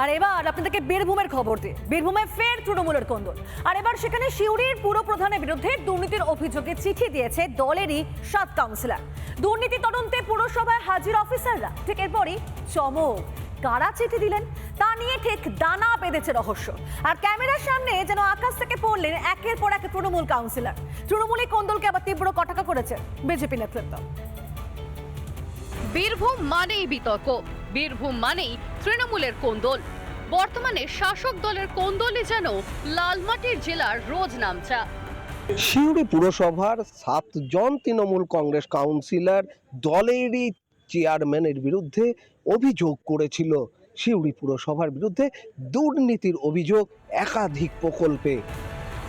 আর এবার আপনাদেরকে বীরভূমের খবর দিই। বীরভূমে ফের তৃণমূলের কন্দল। আর এবার সেখানে শিউরির পুর প্রধানের বিরুদ্ধে দুর্নীতির অভিযোগে চিঠি দিয়েছে দলেরই সাত কাউন্সিলর দুর্নীতি তদন্তে পুরসভায় হাজির অফিসাররা ঠিক এরপরই চমক। কারা চিঠি দিলেন? তা নিয়ে ঠিক দানা বেঁধেছে রহস্য। আর ক্যামেরার সামনে যেন আকাশ থেকে পড়লেন একের পর এক তৃণমূল কাউন্সিলর তৃণমূলী কন্দলকে আবার তীব্র কটাকা করেছে বিজেপি নেতৃত্ব। বীরভূম মানেই বিতর্ক। বীরভূম মানেই তৃণমূলের কোন্দল। বর্তমানে শাসক দলের কোন্দলই যেন লালমাটির জেলার রোজ নামচা। সিউড়ি পুরসভার সাতজন তৃণমূল কংগ্রেস কাউন্সিলর দলেরই চেয়ারম্যানের বিরুদ্ধে অভিযোগ করেছিল। সিউড়ি পুরসভার বিরুদ্ধে দুর্নীতির অভিযোগ একাধিক প্রকল্পে।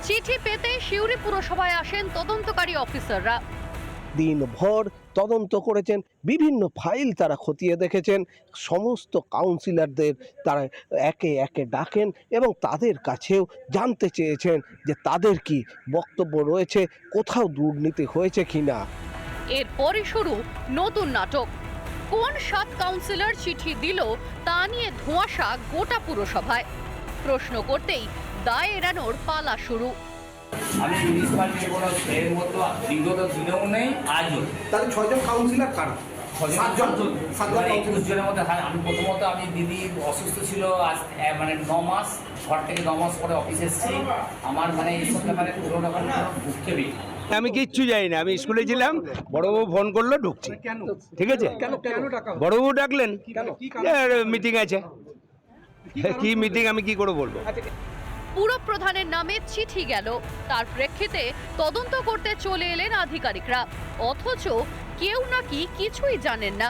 চিঠি পেতে শিউরি পুরসভায় আসেন তদন্তকারী অফিসাররা। দিনভর তদন্ত করেছেন, বিভিন্ন ফাইল তারা খতিয়ে দেখেছেন, সমস্ত কাউন্সিলরদের তারা একে একে ডাকেন এবং তাদের কাছেও জানতে চেয়েছেন যে তাদের কি বক্তব্য রয়েছে, কোথাও দুর্নীতি হয়েছে কি না এরপরই শুরু নতুন নাটক। কোন সাত কাউন্সিলর চিঠি দিল তা নিয়ে ধোঁয়াশা গোটা পুরসভায়। প্রশ্ন করতেই দায় এড়ানোর পালা শুরু। আমি কোনো এর মতো বিগত দিনেও নেই আজও তাহলে ছয়জন কাউন্সিলর কারা? সাতজন। সাতজন। এবার একুশ জনের মধ্যে হ্যাঁ আমি প্রথমত আমি দিদি অসুস্থ ছিল আজ মানে ন মাস ঘর থেকে ন মাস পরে অফিসে এসেছি। আমার মানে এইসব ব্যাপারে পুরো ব্যাপারে ভুক্তভোগী আমি কিচ্ছু জানি না আমি স্কুলে ছিলাম বড়বাবু ফোন করল ঢুকছি। ঠিক আছে? কেন কেন টাকা বড়বাবু ডাকলেন কেন কি কারণ? মিটিং আছে। কি মিটিং আমি কি করে বলব? পুরপ্রধানের নামে চিঠি গেল। তার প্রেক্ষিতে তদন্ত করতে চলে এলেন আধিকারিকরা। অথচ কেউ নাকি কিছুই জানেন না।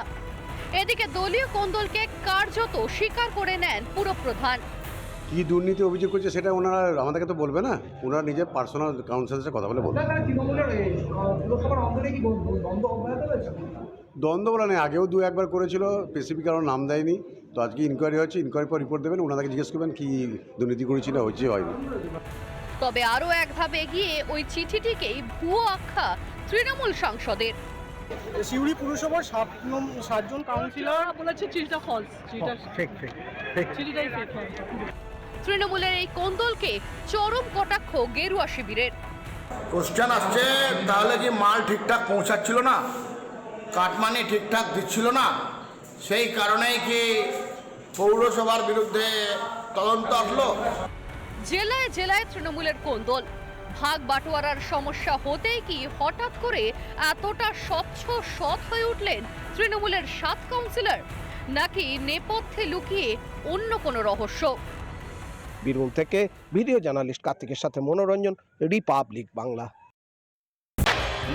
এদিকে দলীয় কোন্দলকে কার্যত স্বীকার করে নেন পুরপ্রধান কি দুর্নীতি অভিযোগ করছে সেটা ওনারা আমাদেরকে তো বলবে না। ওনারা নিজের পার্সোনাল কাউন্সিলের সাথে কথা বলে বলবে। দ্বন্দ্ব বলা নেই। আগেও দু একবার করেছিল স্পেসিফিক কারণ নাম দেয়নি। তো আজকে ইনকোয়ারি হচ্ছে ইনকোয়ারি পর রিপোর্ট দেবেন। ওনাদেরকে জিজ্ঞেস করবেন কি দুর্নীতি করেছিল হয়েছে হয়নি। তবে আরও এক ধাপ এগিয়ে ওই চিঠিটিকেই ভুয়ো আখ্যা তৃণমূল সাংসদের। সিউড়ি পুরসভার সাত নম- সাতজন কাউন্সিলর বলেছে চিঠিটা ফলস চিঠিটা ফেক ফেক চিঠিটাই ফেক তৃণমূলের এই কোন্দলকে চরম কটাক্ষ গেরুয়া শিবিরের। কোশ্চেন আসছে তাহলে কি মাল ঠিকঠাক পৌঁছাচ্ছিল না? কাটমানি ঠিকঠাক দিচ্ছিল না? সেই কারণেই কি পৌরসভার বিরুদ্ধে তদন্ত আসলো? জেলায় জেলায় তৃণমূলের কোন্দল। ভাগ বাটোয়ারার সমস্যা হতেই কি হঠাৎ করে এতটা স্বচ্ছ সৎ হয়ে উঠলেন তৃণমূলের সাত কাউন্সিলর? নাকি নেপথ্যে লুকিয়ে অন্য কোনো রহস্য? বীরভূম থেকে ভিডিও জার্নালিস্ট কার্তিকের সাথে মনোরঞ্জন, রিপাবলিক বাংলা।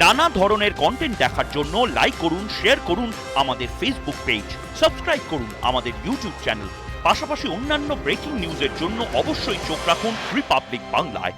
নানা ধরনের কন্টেন্ট দেখার জন্য লাইক করুন শেয়ার করুন আমাদের ফেসবুক পেজ সাবস্ক্রাইব করুন আমাদের ইউটিউব চ্যানেল পাশাপাশি অন্যান্য ব্রেকিং নিউজের জন্য অবশ্যই চোখ রাখুন রিপাবলিক বাংলায়